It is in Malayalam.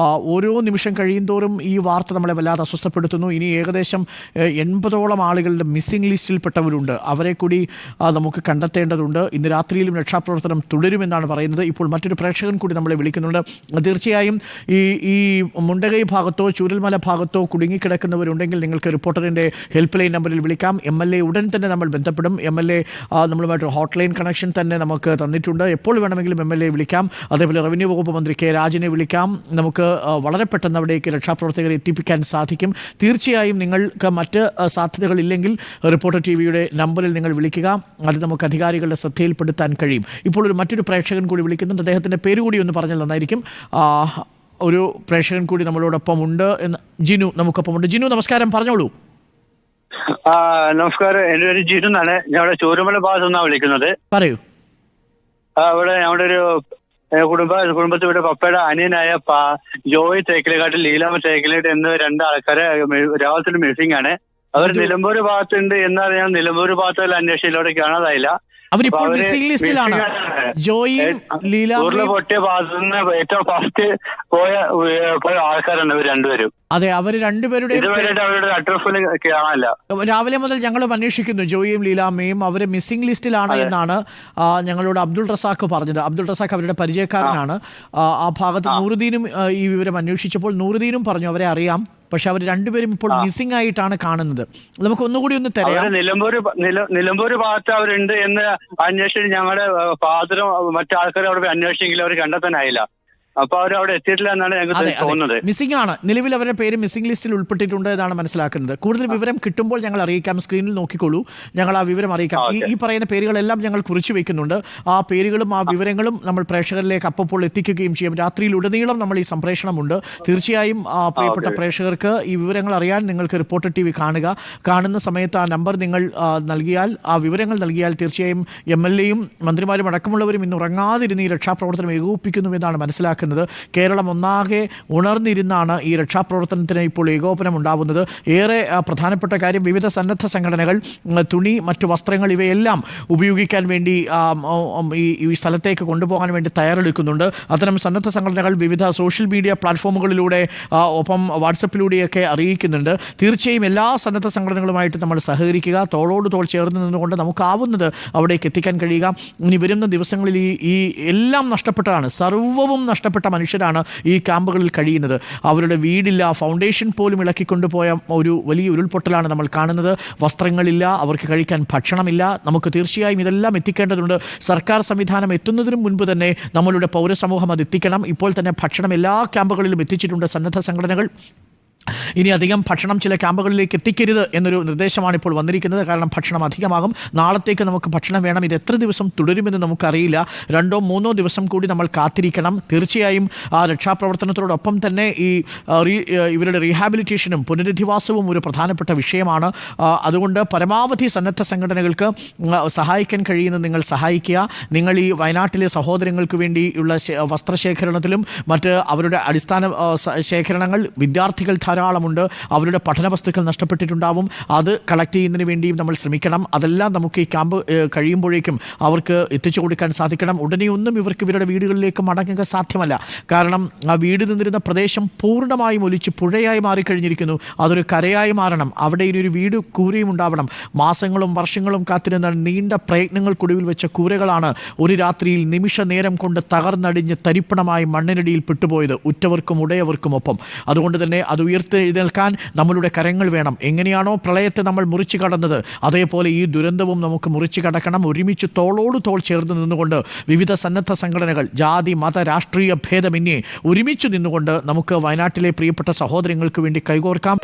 ഓരോ നിമിഷം കഴിയും തോറും ഈ വാർത്ത നമ്മളെ വല്ലാതെ അസ്വസ്ഥപ്പെടുത്തുന്നു. ഇനി ഏകദേശം എൺപതോളം ആളുകളുടെ മിസ്സിംഗ് ലിസ്റ്റിൽപ്പെട്ടവരുണ്ട്. അവരെ കൂടി നമുക്ക് കണ്ടെത്തേണ്ടതുണ്ട്. ഇന്ന് രാത്രിയിലും രക്ഷാപ്രവർത്തനം തുടരുമെന്നാണ് പറയുന്നത്. ഇപ്പോൾ മറ്റൊരു പ്രേക്ഷകൻ കൂടി നമ്മളെ വിളിക്കുന്നുണ്ട്. തീർച്ചയായും ഈ ഈ മുണ്ടകൈ ഭാഗത്തോ ചൂരൽമല ഭാഗത്തോ കുടുങ്ങിക്കിടക്കുന്നവരുണ്ടെങ്കിൽ നിങ്ങൾക്ക് റിപ്പോർട്ടറിന്റെ ഹെൽപ്പ് ലൈൻ നമ്പറിൽ വിളിക്കാം. എം എൽ എ ഉടൻ തന്നെ നമ്മൾ ബന്ധപ്പെടും. എം എൽ എ നമ്മളുമായിട്ട് ഹോട്ട് ലൈൻ കണക്ഷൻ തന്നെ നമുക്ക് തന്നിട്ടുണ്ട്. എപ്പോൾ വേണമെങ്കിലും എം എൽ എ വിളിക്കാം. അതേപോലെ റവന്യൂ വകുപ്പ് മന്ത്രി കെ രാജനെ വിളിക്കാം. നമുക്ക് വളരെ പെട്ടെന്ന് അവിടേക്ക് രക്ഷാപ്രവർത്തകരെ എത്തിപ്പിക്കാൻ സാധിക്കും. തീർച്ചയായും നിങ്ങൾക്ക് മറ്റ് സാധ്യതകളില്ലെങ്കിൽ റിപ്പോർട്ടർ ടി വിയുടെ നമ്പറിൽ നിങ്ങൾ വിളിക്കുക. അത് നമുക്ക് അധികാരികളുടെ ശ്രദ്ധയിൽപ്പെടുത്താൻ കഴിയും. ഇപ്പോൾ ഒരു മറ്റൊരു പ്രേക്ഷകൻ കൂടി വിളിക്കുന്നുണ്ട്. അദ്ദേഹത്തിന്റെ പേര് കൂടി ഒന്ന് പറഞ്ഞാൽ നന്നായിരിക്കും. ഒരു പ്രേക്ഷകൻ കൂടി നമ്മളോടൊപ്പം ഉണ്ട് എന്ന് ജിനു നമുക്കൊപ്പമുണ്ട് ജിനു നമസ്കാരം. പറഞ്ഞോളൂ. നമസ്കാരം. എന്റെ പേര് ജിനു എന്നാണ്. ഇവിടെ ചോരുമല ഭാഗത്തു നിന്നാണ് വിളിക്കുന്നത്. പറയൂ. അവിടെ നമ്മുടെ ഒരു കുടുംബ കുടുംബത്തിൽ ഇവിടെ പപ്പയുടെ അനിയനായ ജോയ് തേക്കിലേക്കാട്ട് ലീലാമ തേക്കിലേട്ട് എന്ന രണ്ട് ആൾക്കാരെ രാവത്തിൽ മിസ്സിംഗ് ആണ്. അവർ നിലമ്പൂര് നിലമ്പൂർ ഭാഗത്തുണ്ട് എന്ന് പറഞ്ഞാൽ നിലമ്പൂർ ഭാഗത്തുള്ള അന്വേഷണത്തിലൂടെ കാണാതായില്ല. അവരിപ്പോൾ മിസ്സിംഗ് ലിസ്റ്റിലാണ് ജോയി ലീല പൊട്ടിയ ഭാഗത്തു നിന്ന് ഏറ്റവും ഫസ്റ്റ് പോയ പോയ ആൾക്കാരാണ് ഇവർ രണ്ടുപേരും. അതെ അവർ രണ്ടുപേരുടെയും ഇതുവരെയായിട്ട് അവരുടെ അഡ്രസ്സിൽ കാണാനില്ല. രാവിലെ മുതൽ ഞങ്ങൾ അന്വേഷിക്കുന്നു. ജോയിയും ലീലാമ്മയും അവർ മിസ്സിംഗ് ലിസ്റ്റിലാണ് എന്നാണ് ഞങ്ങളോട് അബ്ദുൾ റസാഖ് പറഞ്ഞത്. അബ്ദുൾ റസാഖ് അവരുടെ പരിചയക്കാരനാണ്. ആ, ആ ഭാഗത്ത് നൂറുദ്ദീനും ഈ വിവരം അന്വേഷിച്ചപ്പോൾ നൂറുദ്ദീനും പറഞ്ഞു അവരെ അറിയാം. പക്ഷെ അവർ രണ്ടുപേരും ഇപ്പോൾ മിസ്സിംഗ് ആയിട്ടാണ് കാണുന്നത്. നമുക്ക് ഒന്നുകൂടി ഒന്ന് തരാം നിലമ്പൂർ നിലമ്പൂർ ഭാഗത്ത് അവരുണ്ട് എന്ന് അന്വേഷിച്ചിട്ട് ഞങ്ങളുടെ ഫാദറും മറ്റാൾക്കാരും അവിടെ പോയി അന്വേഷിച്ചെങ്കിലും അവർ കണ്ടെത്താനായില്ല. അപ്പൊ അവർ അവിടെ എത്തിയിട്ടില്ല എന്നാണ് ഞങ്ങൾക്ക് തോന്നുന്നത്. മിസ്സിംഗ് ആണ് നിലവിൽ അവരുടെ പേര് മിസ്സിംഗ് ലിസ്റ്റിൽ ഉൾപ്പെട്ടിട്ടുണ്ട് എന്നാണ് മനസ്സിലാക്കുന്നത്. കൂടുതൽ വിവരം കിട്ടുമ്പോൾ ഞങ്ങൾ അറിയിക്കാം. സ്ക്രീനിൽ നോക്കിക്കോളൂ. ഞങ്ങൾ ആ വിവരം അറിയിക്കാം. ഈ ഈ പറയുന്ന പേരുകളെല്ലാം ഞങ്ങൾ കുറിച്ചു വെക്കുന്നുണ്ട്. ആ പേരുകളും ആ വിവരങ്ങളും നമ്മൾ പ്രേക്ഷകരിലേക്ക് അപ്പോൾ എത്തിക്കുകയും ചെയ്യും. രാത്രിയിൽ ഉടനീളം നമ്മൾ ഈ സംപ്രേഷണമുണ്ട്. തീർച്ചയായും ആ പ്രിയപ്പെട്ട പ്രേക്ഷകർക്ക് ഈ വിവരങ്ങൾ അറിയാൻ നിങ്ങൾക്ക് റിപ്പോർട്ടർ ടി വി കാണുക. കാണുന്ന സമയത്ത് ആ നമ്പർ നിങ്ങൾ നൽകിയാൽ ആ വിവരങ്ങൾ നൽകിയാൽ തീർച്ചയായും എം എൽ എയും മന്ത്രിമാരും അടക്കമുള്ളവരും ഇന്ന് ഉറങ്ങാതിരുന്ന് ഈ രക്ഷാപ്രവർത്തനം ഏകോപിപ്പിക്കുന്നുവെന്നാണ് മനസ്സിലാക്കുന്നത്. കേരളം ഒന്നാകെ ഉണർന്നിരുന്നാണ് ഈ രക്ഷാപ്രവർത്തനത്തിന് ഇപ്പോൾ ഏകോപനം ഉണ്ടാവുന്നത്. ഏറെ പ്രധാനപ്പെട്ട കാര്യം വിവിധ സന്നദ്ധ സംഘടനകൾ തുണി മറ്റു വസ്ത്രങ്ങൾ ഇവയെല്ലാം ഉപയോഗിക്കാൻ വേണ്ടി ഈ സ്ഥലത്തേക്ക് കൊണ്ടുപോകാൻ വേണ്ടി തയ്യാറെടുക്കുന്നുണ്ട്. അത്തരം സന്നദ്ധ സംഘടനകൾ വിവിധ സോഷ്യൽ മീഡിയ പ്ലാറ്റ്ഫോമുകളിലൂടെ ഒപ്പം വാട്സപ്പിലൂടെയൊക്കെ അറിയിക്കുന്നുണ്ട്. തീർച്ചയായും എല്ലാ സന്നദ്ധ സംഘടനകളുമായിട്ട് നമ്മൾ സഹകരിക്കുക തോളോട് തോൾ ചേർന്ന് നിന്നുകൊണ്ട് നമുക്കാവുന്നത് അവിടേക്ക് എത്തിക്കാൻ കഴിയുക. ഇനി വരുന്ന ദിവസങ്ങളിൽ ഈ ഈ എല്ലാം നഷ്ടപ്പെട്ടതാണ് സർവവും നഷ്ടപ്പെട്ട മനുഷ്യരാണ് ഈ ക്യാമ്പുകളിൽ കഴിയുന്നത്. അവരുടെ വീടില്ല ഫൗണ്ടേഷൻ പോലും ഇളക്കിക്കൊണ്ടുപോയ ഒരു വലിയ ഉരുൾപൊട്ടലാണ് നമ്മൾ കാണുന്നത്. വസ്ത്രങ്ങളില്ല അവർക്ക് കഴിക്കാൻ ഭക്ഷണമില്ല. നമുക്ക് തീർച്ചയായും ഇതെല്ലാം എത്തിക്കേണ്ടതുണ്ട്. സർക്കാർ സംവിധാനം എത്തുന്നതിന് മുൻപ് തന്നെ നമ്മളുടെ പൗരസമൂഹം അത് എത്തിക്കണം. ഇപ്പോൾ തന്നെ ഭക്ഷണം എല്ലാ ക്യാമ്പുകളിലും എത്തിച്ചിട്ടുണ്ട് സന്നദ്ധ സംഘടനകൾ. ഇനി അധികം ഭക്ഷണം ചില ക്യാമ്പുകളിലേക്ക് എത്തിക്കരുത് എന്നൊരു നിർദ്ദേശമാണ് ഇപ്പോൾ വന്നിരിക്കുന്നത്. കാരണം ഭക്ഷണം അധികമാകും. നാളത്തേക്ക് നമുക്ക് ഭക്ഷണം വേണം. ഇത് എത്ര ദിവസം തുടരുമെന്ന് നമുക്കറിയില്ല. രണ്ടോ മൂന്നോ ദിവസം കൂടി നമ്മൾ കാത്തിരിക്കണം. തീർച്ചയായും ആ രക്ഷാപ്രവർത്തനത്തോടൊപ്പം തന്നെ ഈ ഇവരുടെ റീഹാബിലിറ്റേഷനും പുനരധിവാസവും ഒരു പ്രധാനപ്പെട്ട വിഷയമാണ്. അതുകൊണ്ട് പരമാവധി സന്നദ്ധ സംഘടനകൾക്ക് സഹായിക്കാൻ കഴിയുന്ന നിങ്ങൾ സഹായിക്കുക. നിങ്ങൾ ഈ വയനാട്ടിലെ സഹോദരങ്ങൾക്ക് വേണ്ടിയുള്ള വസ്ത്രശേഖരണത്തിലും മറ്റ് അവരുടെ അടിസ്ഥാന ശേഖരണങ്ങൾ വിദ്യാർത്ഥികൾ ധാരാളമുണ്ട്. അവരുടെ പഠന വസ്തുക്കൾ നഷ്ടപ്പെട്ടിട്ടുണ്ടാവും. അത് കളക്ട് ചെയ്യുന്നതിന് വേണ്ടിയും നമ്മൾ ശ്രമിക്കണം. അതെല്ലാം നമുക്ക് ഈ ക്യാമ്പ് കഴിയുമ്പോഴേക്കും അവർക്ക് എത്തിച്ചു കൊടുക്കാൻ സാധിക്കണം. ഉടനെയൊന്നും ഇവർക്ക് ഇവരുടെ വീടുകളിലേക്ക് മടങ്ങുക സാധ്യമല്ല. കാരണം ആ വീട് നിന്നിരുന്ന പ്രദേശം പൂർണമായും ഒലിച്ച് പുഴയായി മാറിക്കഴിഞ്ഞിരിക്കുന്നു. അതൊരു കരയായി മാറണം. അവിടെ ഇനി ഒരു വീട് കൂരയും ഉണ്ടാവണം. മാസങ്ങളും വർഷങ്ങളും കാത്തിരുന്ന നീണ്ട പ്രയത്നങ്ങൾക്കൊടുവിൽ വെച്ച കൂരകളാണ് ഒരു രാത്രിയിൽ നിമിഷ നേരം കൊണ്ട് തകർന്നടിഞ്ഞ് തരിപ്പണമായി മണ്ണിനടിയിൽ പെട്ടുപോയത്. ഉറ്റവർക്കും ഉടയവർക്കും ഒപ്പം അതുകൊണ്ട് തന്നെ അത് ഉയർത്തെഴുന്നേൽക്കാൻ നമ്മളുടെ കരങ്ങൾ വേണം. എങ്ങനെയാണോ പ്രളയത്തെ നമ്മൾ മുറിച്ചു കടന്നത്. അതേപോലെ ഈ ദുരന്തവും നമുക്ക് മുറിച്ചു കടക്കണം. ഒരുമിച്ച് തോളോട് തോൾ ചേർന്ന് നിന്നുകൊണ്ട് വിവിധ സന്നദ്ധ സംഘടനകൾ ജാതി മത രാഷ്ട്രീയ ഭേദമന്യേ ഒരുമിച്ച് നിന്നുകൊണ്ട് നമുക്ക് വയനാട്ടിലെ പ്രിയപ്പെട്ട സഹോദരങ്ങൾക്ക് വേണ്ടി കൈകോർക്കാം.